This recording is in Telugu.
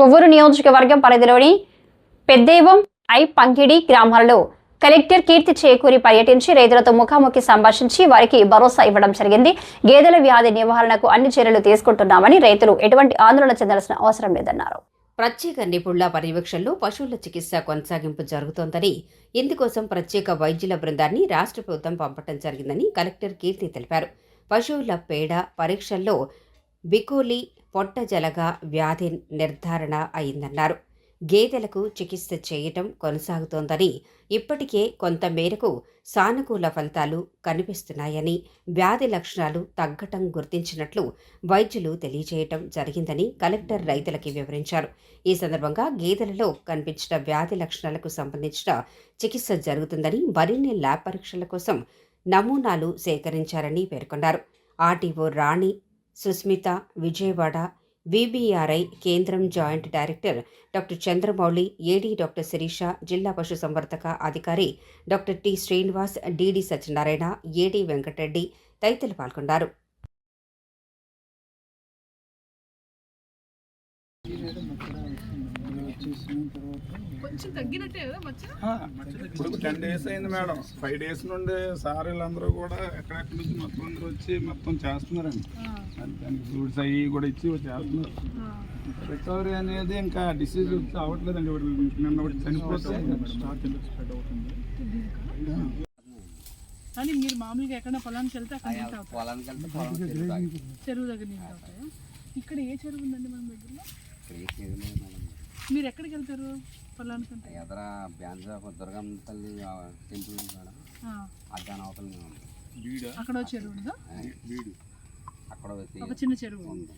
కొవ్వూరు నియోజకవర్గం పరిధిలోని పెద్దేవం ఐ పంకిడి గ్రామాల్లో కలెక్టర్ కీర్తి చేకూరి పర్యటించి రైతులతో ముఖాముఖి సంభాషించి వారికి భరోసా ఇవ్వడం జరిగింది. గేదెల వ్యాధి నివారణకు అన్ని చర్యలు తీసుకుంటున్నామని రైతులు ఎటువంటి ఆందోళన చెందాల్సిన అవసరం లేదన్నారు. ప్రత్యేక నిపుణుల పర్యవేక్షణలో పశువుల చికిత్స కొనసాగింపు జరుగుతోందని ఇందుకోసం ప్రత్యేక వైద్యుల బృందాన్ని రాష్ట్ర ప్రభుత్వం పంపడం జరిగిందని కలెక్టర్ కీర్తి తెలిపారు. పశువుల పేడ పరీక్షల్లో బికోలి పొట్టజలగ వ్యాధి నిర్ధారణ అయిందన్నారు. గేదెలకు చికిత్స చేయటం కొనసాగుతోందని ఇప్పటికే కొంత మేరకు సానుకూల ఫలితాలు కనిపిస్తున్నాయని వ్యాధి లక్షణాలు తగ్గటం గుర్తించినట్లు వైద్యులు తెలియజేయటం జరిగిందని కలెక్టర్ రైతులకి వివరించారు. ఈ సందర్భంగా గేదెలలో కనిపించిన వ్యాధి లక్షణాలకు సంబంధించిన చికిత్స జరుగుతుందని మరిన్ని ల్యాబ్ పరీక్షల కోసం నమూనాలు సేకరించారని పేర్కొన్నారు. ఆర్టీఓ రాణి సుస్మిత విజయవాడ విబిఆర్ఐ కేంద్రం joint director doctor Chandramouli AD doctor Sirisha జిల్లా పశుసంవర్ధక అధికారి doctor T Srinivas DD Satyanarayana AD Venkatareddy తదితరులు పాల్గొన్నారు. కొంచెం తగ్గినట్టే కదా మచ్చ? ఇప్పుడు టెన్ డేస్ అయింది మేడం. ఫైవ్ డేస్ నుండి సార్ వీళ్ళందరూ కూడా ఎక్కడెక్కడి నుంచి మొత్తం అందరూ వచ్చి మొత్తం చేస్తున్నారండి. దానికి ఫ్రూట్స్ అవి కూడా ఇచ్చి చేస్తున్నారు. రికవరీ అనేది ఇంకా డిసీజ్ వచ్చి అవ్వట్లేదండి నిన్న ఒకటి చనిపోతే కానీ మీరు మామూలుగా ఎక్కడ పొలానికి వెళ్తే అక్కడ పొలానికి చెరువు దగ్గర నీళ్ళు ఇక్కడ ఏ చెరువు ఉందండి మన దగ్గరలో? మీరు ఎక్కడికి వెళ్తారు? పొలానికి అంటే ఎదర బ్యాంజా దుర్గమ్మ తల్లి టెంపుల్ ఉంది మేడం ఆ, అద్దాన అవతల. అక్కడ చెరువు ఉందా? అక్కడ ఒక చిన్న చెరువు. ఉంది.